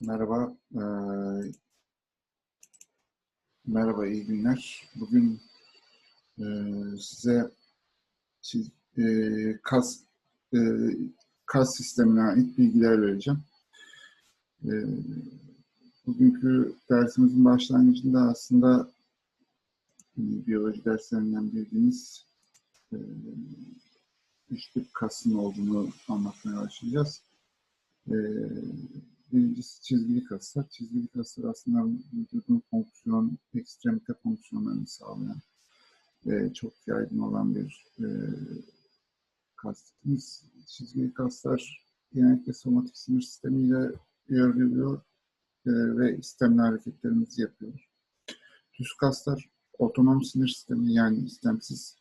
Merhaba. eee, merhaba, iyi günler. Bugün eee, size eee, kas eee, kas sistemine ait bilgiler vereceğim. Eee, bugünkü dersimizin başlangıcında aslında e, biyoloji derslerinden bildiğimiz eee üç tip kasın olduğunu anlatmaya başlayacağız. Eee birincisi çizgili kaslar. Çizgili kaslar aslında vücudun fonksiyon, ekstremite fonksiyonlarını sağlayan ve çok yaygın olan bir e, kas tipimiz. Çizgili kaslar genellikle somatik sinir sistemiyle örgülüyor e, ve istemli hareketlerimizi yapıyor. Düz kaslar otonom sinir sistemi yani istemsiz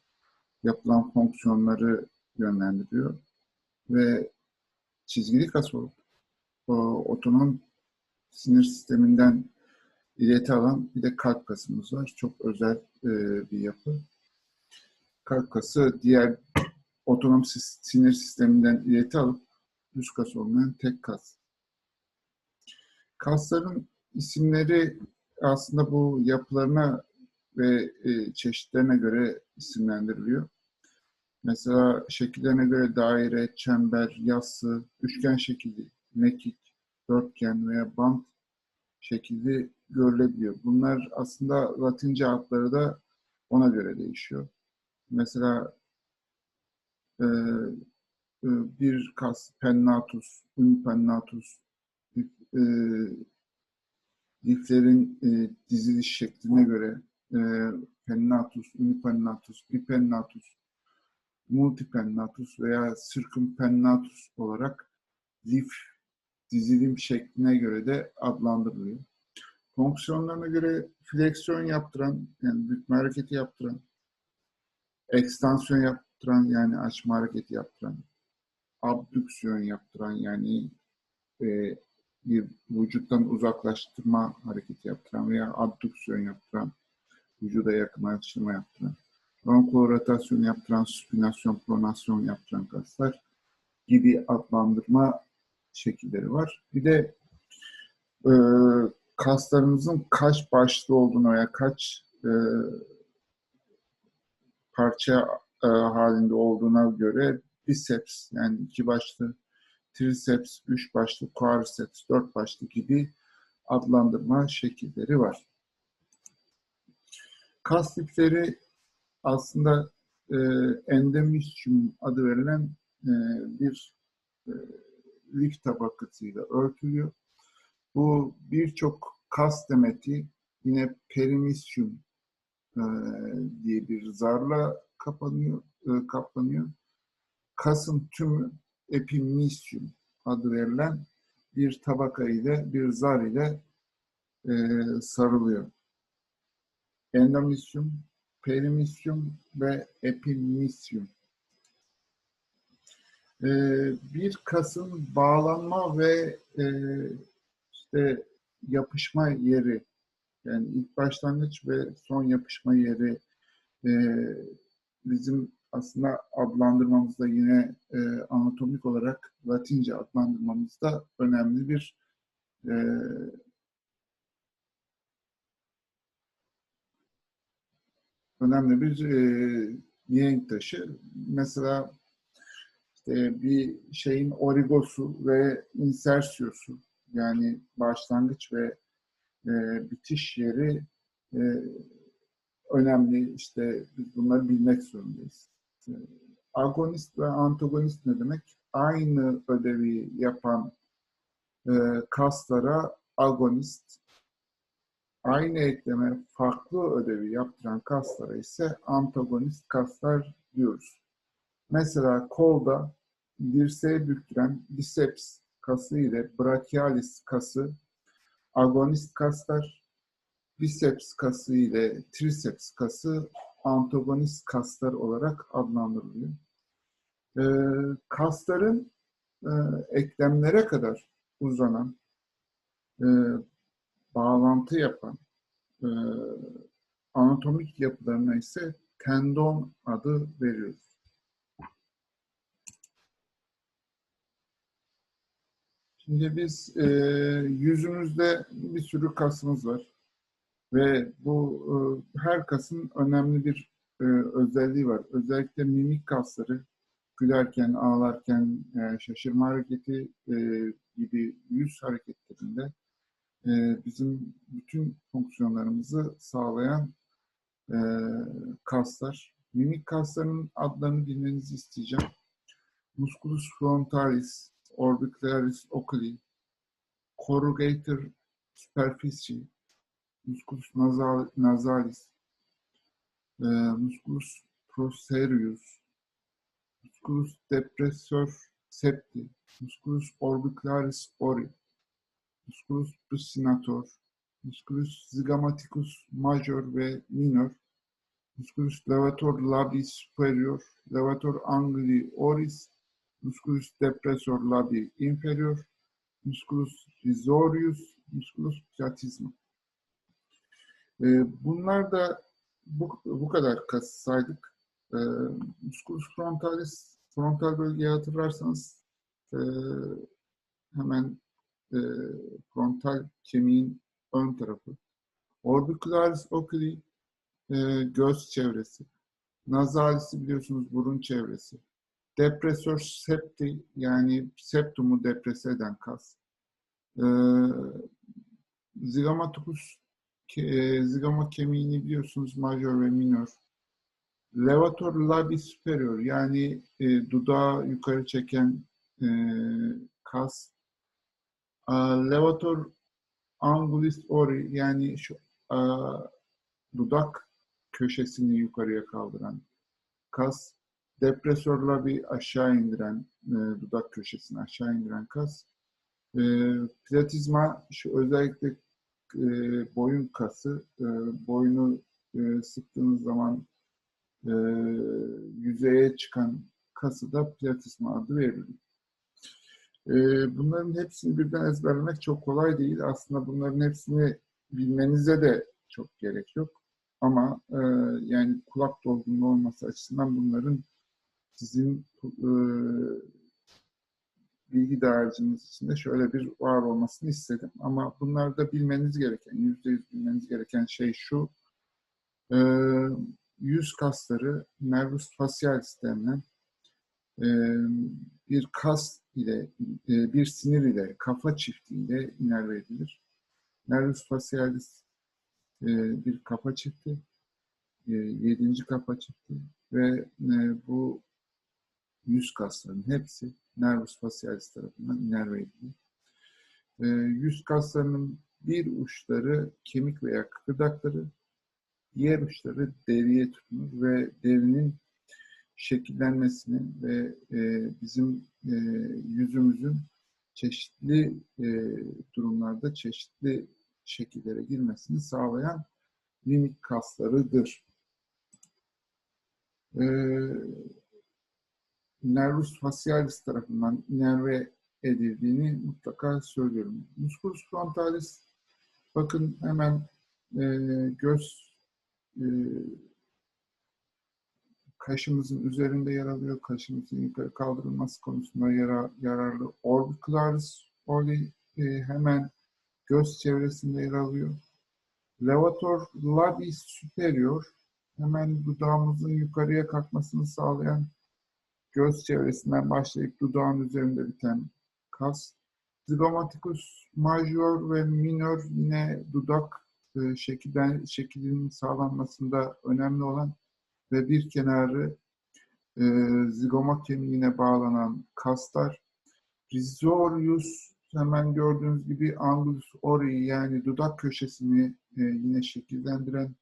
yapılan fonksiyonları yönlendiriyor ve çizgili kas olup otonom sinir sisteminden ileti alan bir de kalp kasımız var. Çok özel e, bir yapı. Kalp kası diğer otonom sinir sisteminden ileti alıp düz kas olmayan tek kas. Kasların isimleri aslında bu yapılarına ve e, çeşitlerine göre isimlendiriliyor. Mesela şekillerine göre daire, çember, yassı, üçgen şekilli, mekik, dörtgen veya bant şekilde görülebiliyor. Bunlar aslında Latince adları da ona göre değişiyor. Mesela e, e, bir kas pennatus, unipennatus, e, liflerin e, diziliş şekline göre e, pennatus, unipennatus, bipennatus, multipennatus veya circumpennatus olarak lif dizilim şekline göre de adlandırılıyor. Fonksiyonlarına göre fleksiyon yaptıran, yani bükme hareketi yaptıran, ekstansiyon yaptıran yani açma hareketi yaptıran, abdüksiyon yaptıran yani e, bir vücuttan uzaklaştırma hareketi yaptıran veya abdüksiyon yaptıran, vücuda yakınlaştırma yaptıran, rotasyon yaptıran, supinasyon, pronasyon yaptıran kaslar gibi adlandırma şekilleri var. Bir de e, kaslarımızın kaç başlı olduğunu veya kaç e, parça e, halinde olduğuna göre biceps yani iki başlı, triceps, üç başlı, quadriceps, dört başlı gibi adlandırma şekilleri var. Kas tipleri aslında e, endometrium adı verilen e, bir e, lik tabakasıyla örtülüyor. Bu birçok kas demeti yine perimisyum e, diye bir zarla kapanıyor, e, kaplanıyor. Kasın tümü epimisyum adı verilen bir tabaka ile bir zar ile e, sarılıyor. Endomisyum, perimisyum ve epimisyum ee, 1 Kasım bağlanma ve e, işte yapışma yeri yani ilk başlangıç ve son yapışma yeri ee, bizim aslında adlandırmamızda yine e, anatomik olarak Latince adlandırmamızda önemli bir e, önemli bir e, yenk taşı. Mesela işte bir şeyin origosu ve insersiyosu yani başlangıç ve e, bitiş yeri e, önemli. İşte biz bunları bilmek zorundayız. E, agonist ve antagonist ne demek? Aynı ödevi yapan e, kaslara agonist, aynı ekleme farklı ödevi yaptıran kaslara ise antagonist kaslar diyoruz. Mesela kolda dirseğe büktüren biceps kası ile brachialis kası agonist kaslar, biceps kası ile triceps kası antagonist kaslar olarak adlandırılıyor. Ee, kasların e, eklemlere kadar uzanan, e, bağlantı yapan e, anatomik yapılarına ise tendon adı veriyoruz. Şimdi biz e, yüzümüzde bir sürü kasımız var. Ve bu e, her kasın önemli bir e, özelliği var. Özellikle mimik kasları gülerken, ağlarken, e, şaşırma hareketi e, gibi yüz hareketlerinde e, bizim bütün fonksiyonlarımızı sağlayan e, kaslar. Mimik kaslarının adlarını bilmenizi isteyeceğim. Musculus frontalis, orbicularis oculi, corrugator superficie, musculus nasal, nasalis, e, musculus procerus, musculus depressor septi, musculus orbicularis ori, musculus buccinator, musculus zygamaticus major ve minor, musculus levator labii superior, levator angli oris, musculus depressor labii inferior, musculus risorius, musculus platysma. Ee, bunlar da bu, bu kadar kas saydık. Ee, musculus frontalis, frontal bölgeyi hatırlarsanız e, hemen e, frontal kemiğin ön tarafı. Orbicularis oculi e, göz çevresi. Nazalisi biliyorsunuz burun çevresi. Depresör septi yani septumu deprese eden kas. E, zigamaticus ke, e, zigama kemiğini biliyorsunuz majör ve minör. Levator labii superior yani e, dudağı yukarı çeken e, kas. A, levator angulis ori yani şu a, dudak köşesini yukarıya kaldıran kas. Depresör labii aşağı indiren, e, dudak köşesini aşağı indiren kas. E, platizma şu özellikle e, boyun kası. E, boynu e, sıktığınız zaman e, yüzeye çıkan kası da platizma adı verilir. E, bunların hepsini birden ezberlemek çok kolay değil. Aslında bunların hepsini bilmenize de çok gerek yok. Ama e, yani kulak dolgunluğu olması açısından bunların sizin e, bilgi dağarcığınız içinde şöyle bir var olmasını istedim. Ama bunlarda bilmeniz gereken, yüzde yüz bilmeniz gereken şey şu. E, yüz kasları nervus facialis denilen e, bir kas ile, e, bir sinir ile, kafa çiftiyle inerve edilir. Nervus facialis e, bir kafa çifti, e, yedinci kafa çifti ve e, bu yüz kaslarının hepsi nervus facialis tarafından inerve edilir. E, yüz kaslarının bir uçları kemik veya kıkırdakları, diğer uçları deriye tutunur ve derinin şekillenmesini ve e, bizim e, yüzümüzün çeşitli e, durumlarda çeşitli şekillere girmesini sağlayan mimik kaslarıdır. E, nervus facialis tarafından inerve edildiğini mutlaka söylüyorum. Musculus frontalis bakın hemen e, göz e, kaşımızın üzerinde yer alıyor. Kaşımızın yukarı kaldırılması konusunda yara, yararlı. Orbicularis oli e, hemen göz çevresinde yer alıyor. Levator labii superior hemen dudağımızın yukarıya kalkmasını sağlayan göz çevresinden başlayıp dudağın üzerinde biten kas. Zygomaticus major ve minor yine dudak e, şekilden, şeklinin sağlanmasında önemli olan ve bir kenarı e, zigomat kemiğine bağlanan kaslar. Risorius hemen gördüğünüz gibi angulus ori yani dudak köşesini e, yine şekillendiren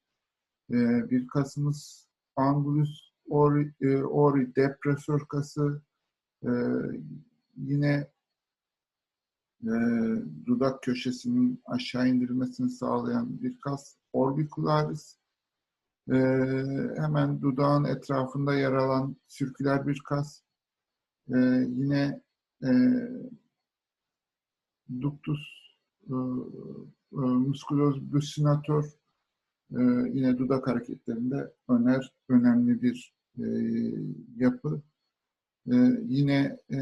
e, bir kasımız. Angulus ori, e, ori e, yine e, dudak köşesinin aşağı indirilmesini sağlayan bir kas. Orbicularis e, hemen dudağın etrafında yer alan sirküler bir kas. E, yine e, ductus e, e, musculosus buccinator e, yine dudak hareketlerinde öner önemli bir e, yapı. E, yine e,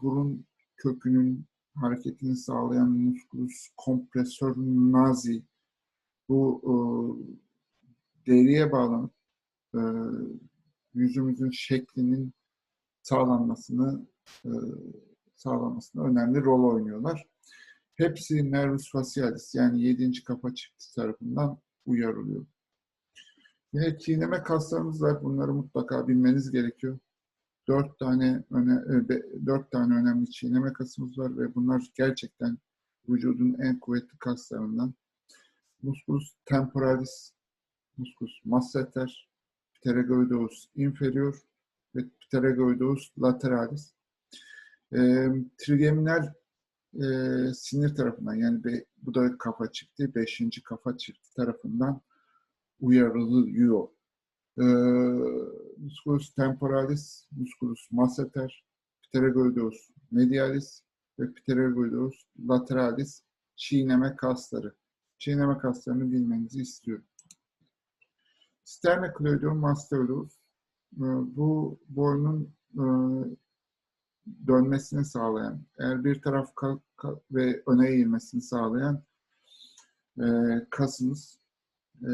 burun kökünün hareketini sağlayan musculus kompresör nazi bu e, deriye bağlanıp e, yüzümüzün şeklinin sağlanmasını e, sağlamasında önemli rol oynuyorlar. Hepsi nervus facialis yani 7. kafa çifti tarafından uyarılıyor. Yine çiğneme kaslarımız var. Bunları mutlaka bilmeniz gerekiyor. Dört tane öne, e, dört tane önemli çiğneme kasımız var ve bunlar gerçekten vücudun en kuvvetli kaslarından. Musculus temporalis, musculus masseter, pterygoideus inferior ve pterygoideus lateralis. E, trigeminal e, sinir tarafından yani be- bu da kafa çifti, beşinci kafa çifti tarafından uyarılıyor. E, musculus temporalis, musculus masseter, pterygoideus medialis ve pterygoideus lateralis çiğneme kasları. Çiğneme kaslarını bilmenizi istiyorum. Sternocleidomastoideus mastoideus e, bu boynun e, dönmesini sağlayan, eğer bir taraf ve öne eğilmesini sağlayan e, kasımız e,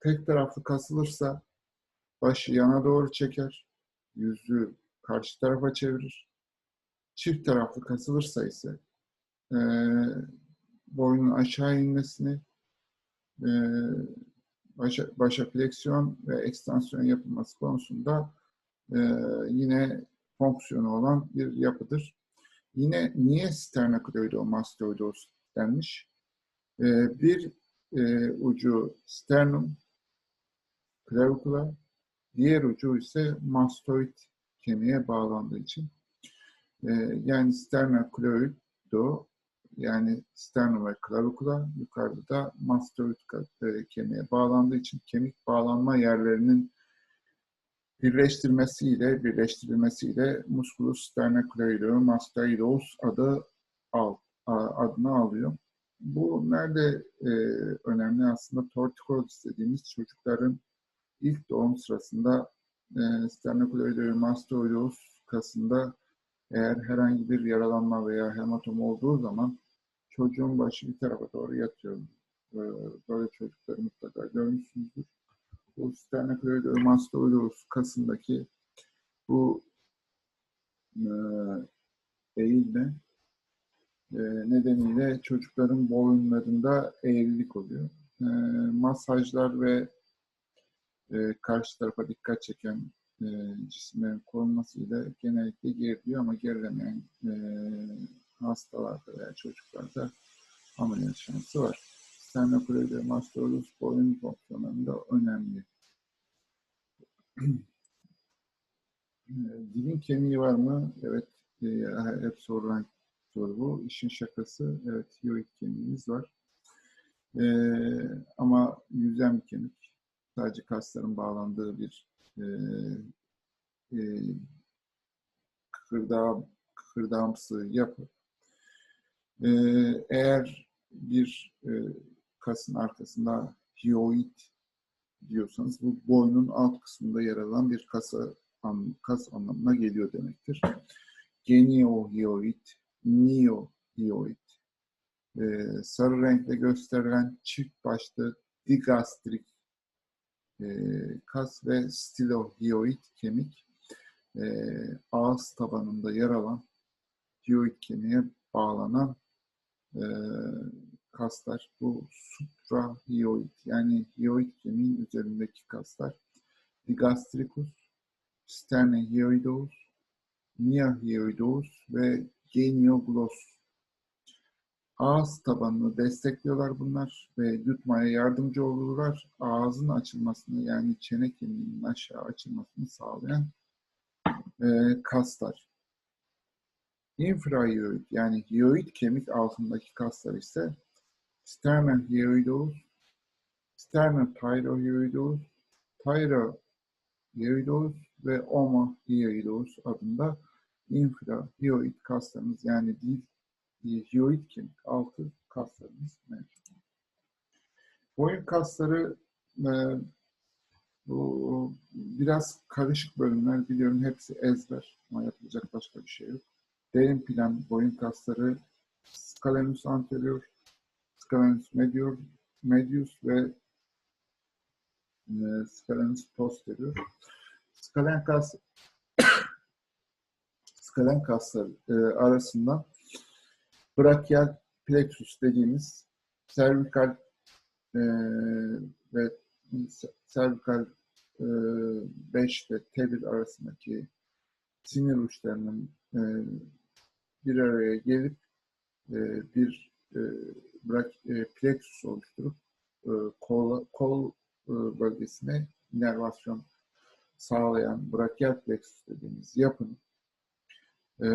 tek taraflı kasılırsa başı yana doğru çeker, yüzü karşı tarafa çevirir. Çift taraflı kasılırsa ise e, boynun aşağı inmesini, e, başa, başa fleksiyon ve ekstansiyon yapılması konusunda e, yine fonksiyonu olan bir yapıdır. Yine niye sternocleidomastoideus denmiş? E, bir e, ucu sternum, clavicula, diğer ucu ise mastoid kemiğe bağlandığı için. E, yani sternocleido yani sternum ve clavicula yukarıda da mastoid e, kemiğe bağlandığı için kemik bağlanma yerlerinin birleştirmesiyle birleştirilmesiyle musculus sternocleidomastoideus adı al, adını alıyor. Bu nerede e, önemli aslında torticollis dediğimiz çocukların ilk doğum sırasında e, sternocleidomastoideus kasında eğer herhangi bir yaralanma veya hematom olduğu zaman çocuğun başı bir tarafa doğru yatıyor. E, böyle çocukları mutlaka görmüşsünüzdür. Bu sternocleidomastoideus kasındaki bu e, eğilme nedeniyle çocukların boyunlarında eğrilik oluyor. E, masajlar ve e, karşı tarafa dikkat çeken e, cisimlerin korunmasıyla genellikle geriliyor ama gerilemeyen e, hastalarda veya çocuklarda ameliyat şansı var. Sternocleidomastoideus boyun fonksiyonlarında önemli. E, Dilin kemiği var mı? Evet. E, hep sorulan soru bu. İşin şakası. Evet. Hyoid kemiğimiz var. E, ama yüzen bir kemik. Sadece kasların bağlandığı bir e, e, kıkırdağ, kıkırdağımsı yapı. E, eğer bir e, kasın arkasında hyoid diyorsanız bu boynun alt kısmında yer alan bir kasa, an- kas anlamına geliyor demektir. Geniohyoid, neohyoid, e, sarı renkle gösterilen çift başlı digastrik e, kas ve stilohyoid kemik e, ağız tabanında yer alan hyoid kemiğe bağlanan e, kaslar. Bu suprahyoid yani hyoid kemiğin üzerindeki kaslar. Digastricus, sternehyoideus, miahyoideus ve geniogloss. Ağız tabanını destekliyorlar bunlar ve yutmaya yardımcı olurlar. Ağzın açılmasını yani çene kemiğinin aşağı açılmasını sağlayan e, kaslar. Infrahyoid yani hyoid kemik altındaki kaslar ise sternehyoideus, sternothyrohyoideus, thyrohyoideus ve omohyoideus adında infrahyoid kaslarımız yani dil hyoid kemik altı kaslarımız mevcut. Boyun kasları e, bu biraz karışık bölümler biliyorum hepsi ezber ama yapılacak başka bir şey yok. derin plan boyun kasları, scalenus anterior, scalenus medior, medius ve e, scalenus posterior. Skalen kas skalen kaslar e, arasında brachial plexus dediğimiz servikal e, ve servikal e, 5 ve T1 arasındaki sinir uçlarının e, bir araya gelip e, bir e, brak, e, plexus oluşturup e, kol, kol e, bölgesine inervasyon sağlayan brachial plexus dediğimiz yapının e,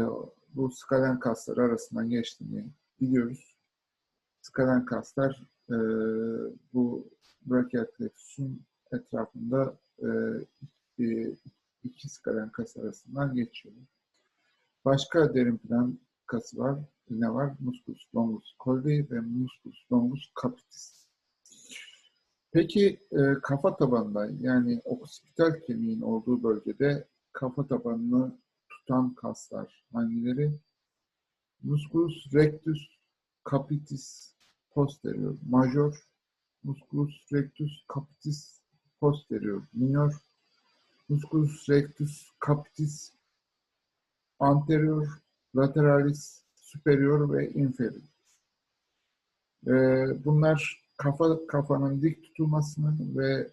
bu skalen kasları arasından geçtiğini biliyoruz. Skalen kaslar e, bu brachial etrafında e, iki, iki skalen kas arasından geçiyor. Başka derin plan kası var. Ne var? Musculus longus colli ve musculus longus capitis. Peki e, kafa tabanında yani oksipital kemiğin olduğu bölgede kafa tabanını tutan kaslar hangileri? Musculus rectus capitis posterior major, musculus rectus capitis posterior minor, musculus rectus capitis anterior, lateralis superior ve inferior. Ee, bunlar kafa kafanın dik tutulmasının ve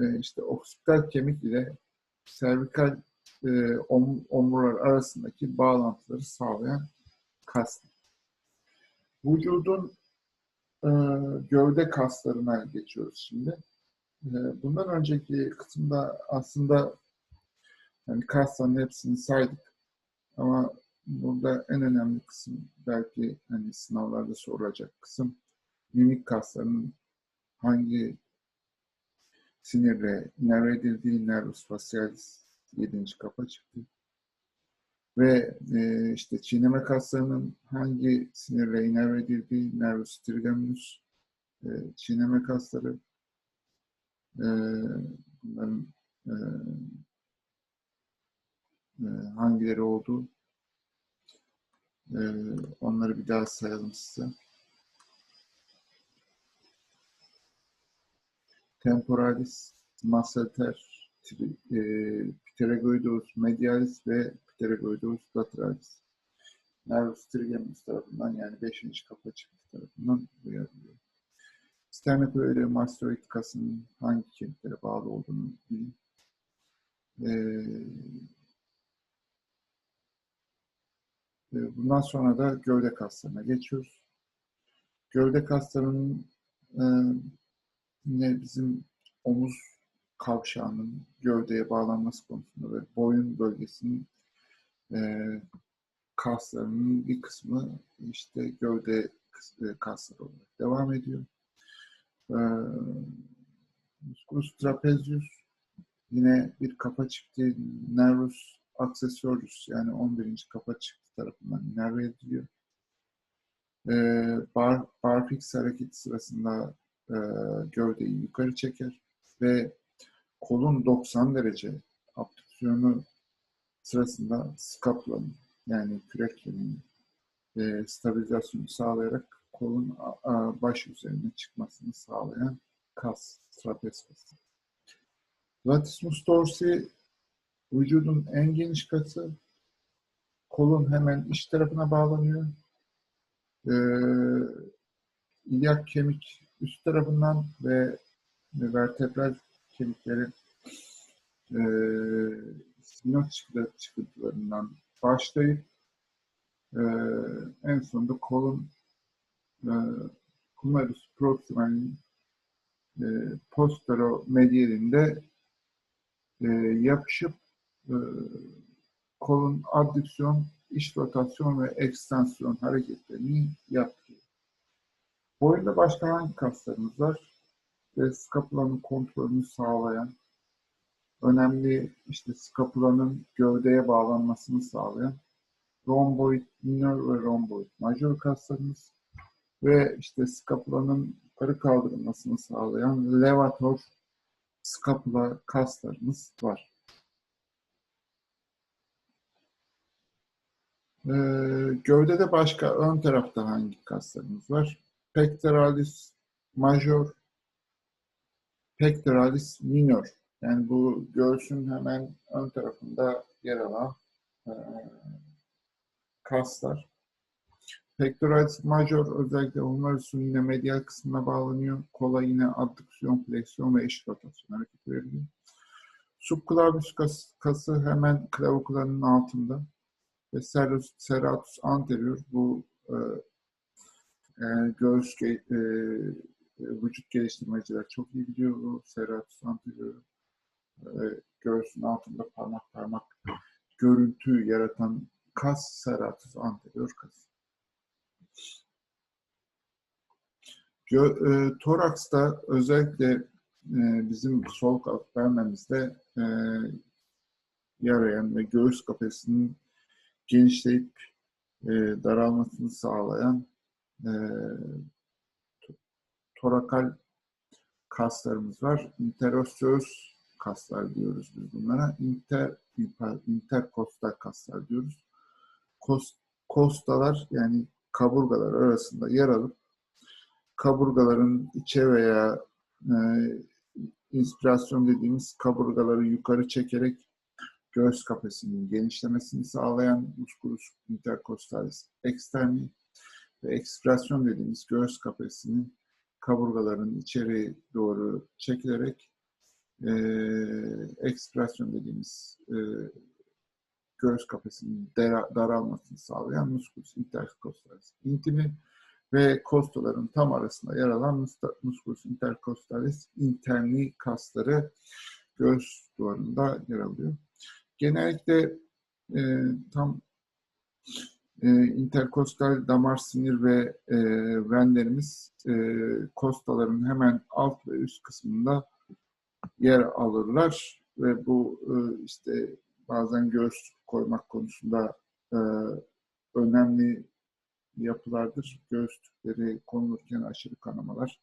e, işte oksipital kemik ile servikal e, om, omurlar arasındaki bağlantıları sağlayan kaslar. Vücudun e, gövde kaslarına geçiyoruz şimdi. E, bundan önceki kısımda aslında yani kasların hepsini saydık. Ama burada en önemli kısım belki hani sınavlarda sorulacak kısım mimik kaslarının hangi sinirle nerve edildiği nervus facialis 7. kafa çıktı. Ve e, işte çiğneme kaslarının hangi sinirle inerve edildiği nervus trigeminus e, çiğneme kasları e, bunların e, e, hangileri olduğu e, onları bir daha sayalım size. Temporalis, masseter, e, pterygoideus medialis ve pterygoideus lateralis. Nervus trigeminus tarafından yani 5. kafa çıktı tarafından uyarılıyor. Sternocleidomastoid kasının hangi kemiklere bağlı olduğunu bilin. Ee, bundan sonra da gövde kaslarına geçiyoruz. Gövde kaslarının e, yine bizim omuz kavşağının gövdeye bağlanması konusunda ve boyun bölgesinin e, kaslarının bir kısmı işte gövde kasları olarak devam ediyor. E, musculus trapezius yine bir kafa çifti nervus accessorius yani 11. kafa çifti tarafından inerve ediliyor. E, bar, barfix hareketi sırasında e, gövdeyi yukarı çeker ve kolun 90 derece abdüksiyonu sırasında skapulanın yani kürek kemiğinin e, stabilizasyonu sağlayarak kolun a, baş üzerine çıkmasını sağlayan kas, trapez kası. Latissimus dorsi vücudun en geniş kası. Kolun hemen iç tarafına bağlanıyor. Ee, ilyak kemik üst tarafından ve vertebral kemiklerin e, sinir çıkıntılarından başlayıp e, en sonunda kolun e, humerus proximal'in e, posteromedialinde e, yapışıp e, kolun abdüksiyon, iç rotasyon ve ekstansiyon hareketlerini yapıyor. Boyunda başka hangi kaslarımız var? Ve skapulanın kontrolünü sağlayan, önemli işte skapulanın gövdeye bağlanmasını sağlayan romboid minor ve romboid major kaslarımız ve işte skapulanın yukarı kaldırılmasını sağlayan levator skapula kaslarımız var. Ee, gövdede başka ön tarafta hangi kaslarımız var? Pectoralis major, pectoralis minor. Yani bu göğsün hemen ön tarafında yer alan e, kaslar. Pectoralis major özellikle humerus'un yine medial kısmına bağlanıyor. Kola yine adduksiyon, fleksiyon ve eşit rotasyon hareketi veriliyor. Subclavius kas, kası hemen klavikulanın altında ve serratus, serratus anterior bu e, e, göğüs e, vücut geliştirmeciler çok iyi biliyor bu serratus anterior e, göğsün altında parmak parmak görüntü yaratan kas serratus anterior kas. Gö, e, toraksta özellikle e, bizim sol kalk vermemizde e, yarayan ve göğüs kafesinin genişleyip e, daralmasını sağlayan e, torakal kaslarımız var. Interosseus kaslar diyoruz biz bunlara. Inter, interkostal kaslar diyoruz. Kos, kostalar yani kaburgalar arasında yer alıp kaburgaların içe veya e, inspirasyon dediğimiz kaburgaları yukarı çekerek göğüs kafesinin genişlemesini sağlayan musculus intercostalis externi ve ekspirasyon dediğimiz göğüs kafesinin kaburgaların içeri doğru çekilerek e, ekspirasyon dediğimiz e, göğüs kafesinin daralmasını sağlayan musculus intercostalis intimi ve kostaların tam arasında yer alan musculus intercostalis interni kasları göğüs duvarında yer alıyor. Genellikle e, tam e, interkostal damar sinir ve e, venlerimiz e, kostaların hemen alt ve üst kısmında yer alırlar ve bu e, işte bazen göğüs koymak konusunda e, önemli yapılardır. Göğüs tüpleri konulurken aşırı kanamalar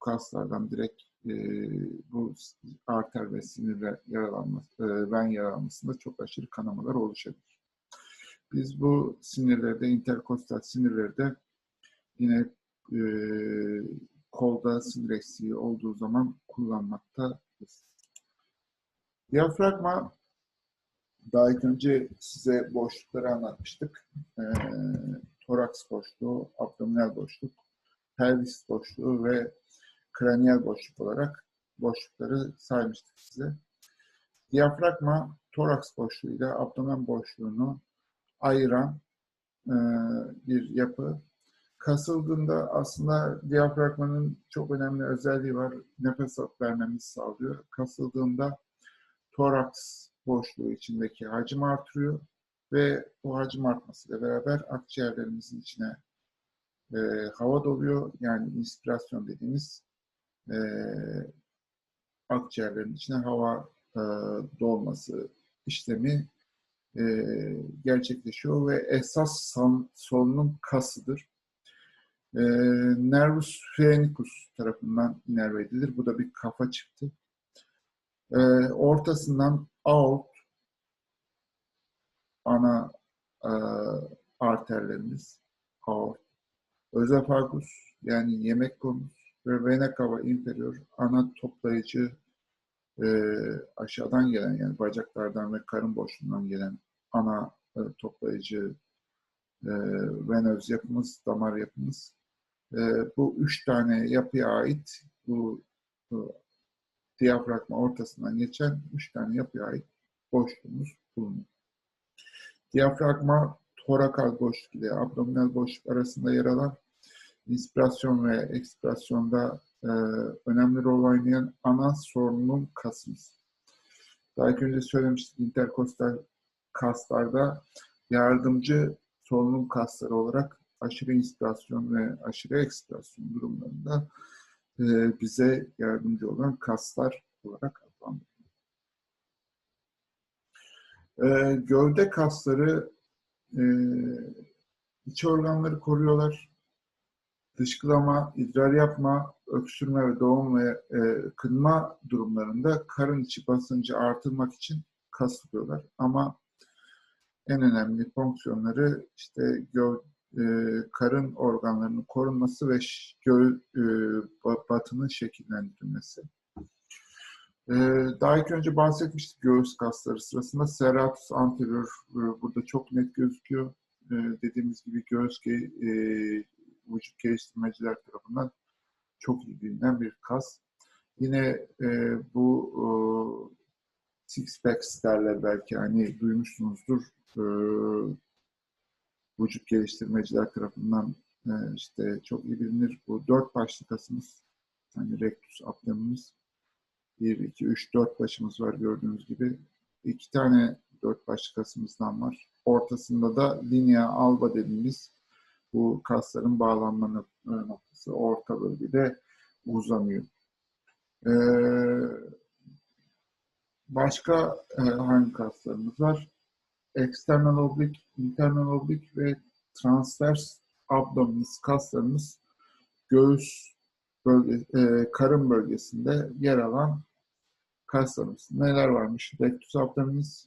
kaslardan direkt e, bu arter ve sinirler yaralanması, e, ven yaralanmasında çok aşırı kanamalar oluşabilir. Biz bu sinirlerde, interkostal sinirlerde yine e, kolda sinir eksiği olduğu zaman kullanmaktayız. Diyafragma daha önce size boşlukları anlatmıştık. E, toraks boşluğu, abdominal boşluk, pelvis boşluğu ve kraniyel boşluk olarak boşlukları saymıştık size. Diyafragma toraks boşluğu ile abdomen boşluğunu ayıran e, bir yapı. Kasıldığında aslında diyafragmanın çok önemli özelliği var. Nefes vermemizi sağlıyor. Kasıldığında toraks boşluğu içindeki hacim artırıyor ve bu hacim artmasıyla beraber akciğerlerimizin içine e, hava doluyor. Yani inspirasyon dediğimiz e, akciğerlerin içine hava e, dolması işlemi e, gerçekleşiyor ve esas son, solunum kasıdır. E, nervus phrenikus tarafından inerve edilir. Bu da bir kafa çıktı. E, ortasından aort ana e, arterlerimiz aort, özofagus yani yemek konumuz ve vena cava inferior ana toplayıcı e, aşağıdan gelen yani bacaklardan ve karın boşluğundan gelen ana e, toplayıcı e, venöz yapımız, damar yapımız. E, bu üç tane yapıya ait bu, bu diyafragma ortasından geçen üç tane yapıya ait boşluğumuz bulunuyor. Diyafragma torakal boşluk ile abdominal boşluk arasında yer alan inspirasyon ve ekspirasyonda e, önemli rol oynayan ana sorunun kasımız. Daha önce söylemiştik interkostal kaslarda yardımcı solunum kasları olarak aşırı inspirasyon ve aşırı ekspirasyon durumlarında e, bize yardımcı olan kaslar olarak adlandırılıyor. E, gövde kasları e, iç organları koruyorlar dışkılama, idrar yapma, öksürme ve doğum ve e, kınma durumlarında karın içi basıncı artırmak için kas tutuyorlar. Ama en önemli fonksiyonları işte gö, e, karın organlarının korunması ve gö, e, ba- batının şekillendirilmesi. E, daha ilk önce bahsetmiştik göğüs kasları sırasında. Serratus anterior e, burada çok net gözüküyor. E, dediğimiz gibi göğüs ge- e, vücut geliştirmeciler tarafından çok iyi bilinen bir kas. Yine e, bu six packs derler belki hani duymuşsunuzdur. E, vücut geliştirmeciler tarafından e, işte çok iyi bilinir. Bu dört başlı kasımız. Hani rectus abdominis. 1, 2, 3, 4 başımız var gördüğünüz gibi. İki tane dört başlı kasımızdan var. Ortasında da linea alba dediğimiz bu kasların bağlanma nok- noktası orta bölgede uzanıyor. Ee, başka e, hangi kaslarımız var? External oblique, internal oblique ve transvers abdominis kaslarımız göğüs bölge, e, karın bölgesinde yer alan kaslarımız. Neler varmış? Rectus abdominis,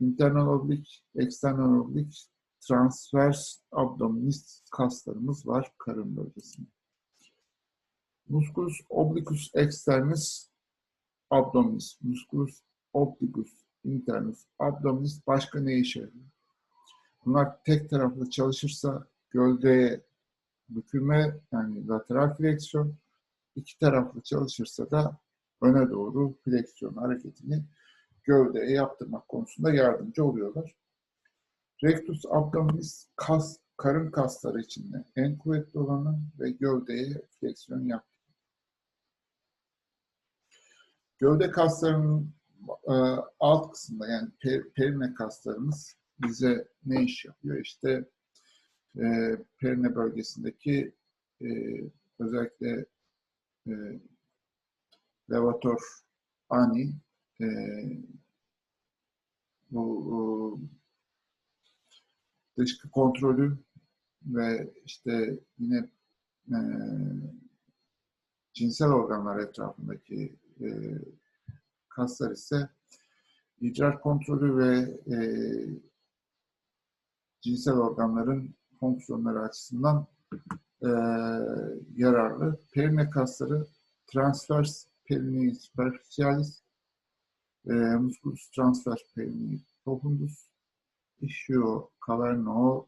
internal oblique, external oblique, transvers abdominis kaslarımız var karın bölgesinde. Musculus obliquus externus abdominis, musculus obliquus internus abdominis başka ne işe yarıyor? Bunlar tek taraflı çalışırsa gövdeye bükülme yani lateral fleksiyon, iki taraflı çalışırsa da öne doğru fleksiyon hareketini gövdeye yaptırmak konusunda yardımcı oluyorlar. Rectus abdominis kas, karın kasları içinde en kuvvetli olanı ve gövdeye fleksiyon yaptırıyor. Gövde kaslarının e, alt kısmında yani per, perine kaslarımız bize ne iş yapıyor? İşte e, perine bölgesindeki e, özellikle e, levator ani e, bu e, dışkı kontrolü ve işte yine e, cinsel organlar etrafındaki e, kaslar ise idrar kontrolü ve e, cinsel organların fonksiyonları açısından e, yararlı. Perine kasları transvers perineal superficialis, e, musculus transvers perineal profundus, ischio caverno,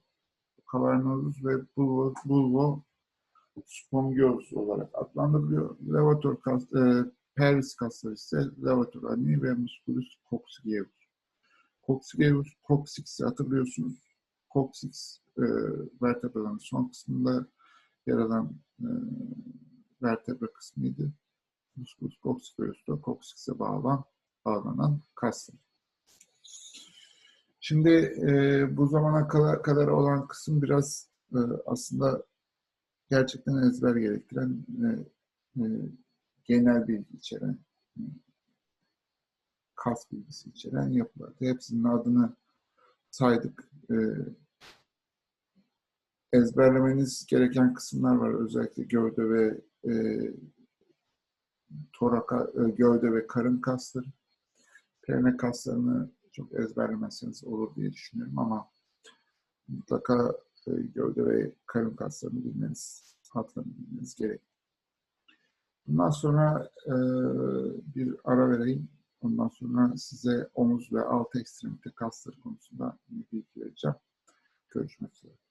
cavernosus ve bulvo, bulvo spongios olarak adlandırılıyor. Levator kas, e, pelvis kasları ise levator ani ve musculus coccygeus. Coccygeus, coccyx'i hatırlıyorsunuz. Coccyx e, vertebraların son kısmında yer alan e, vertebra kısmıydı. Musculus coccygeus da coccyx'e bağlan, bağlanan kaslar. Şimdi e, bu zamana kadar, kadar olan kısım biraz e, aslında gerçekten ezber gerektiren e, e, genel bilgi içeren, kas bilgisi içeren yapılar. Hepsinin adını saydık. E, ezberlemeniz gereken kısımlar var. Özellikle gövde ve e, toraka, e, gövde ve karın kasları. Perine kaslarını çok ezberlemezseniz olur diye düşünüyorum ama mutlaka e, gövde ve karın kaslarını bilmeniz, hatlarını bilmeniz gerek. Bundan sonra e, bir ara vereyim. Ondan sonra size omuz ve alt ekstremite kasları konusunda bilgi vereceğim. Görüşmek üzere.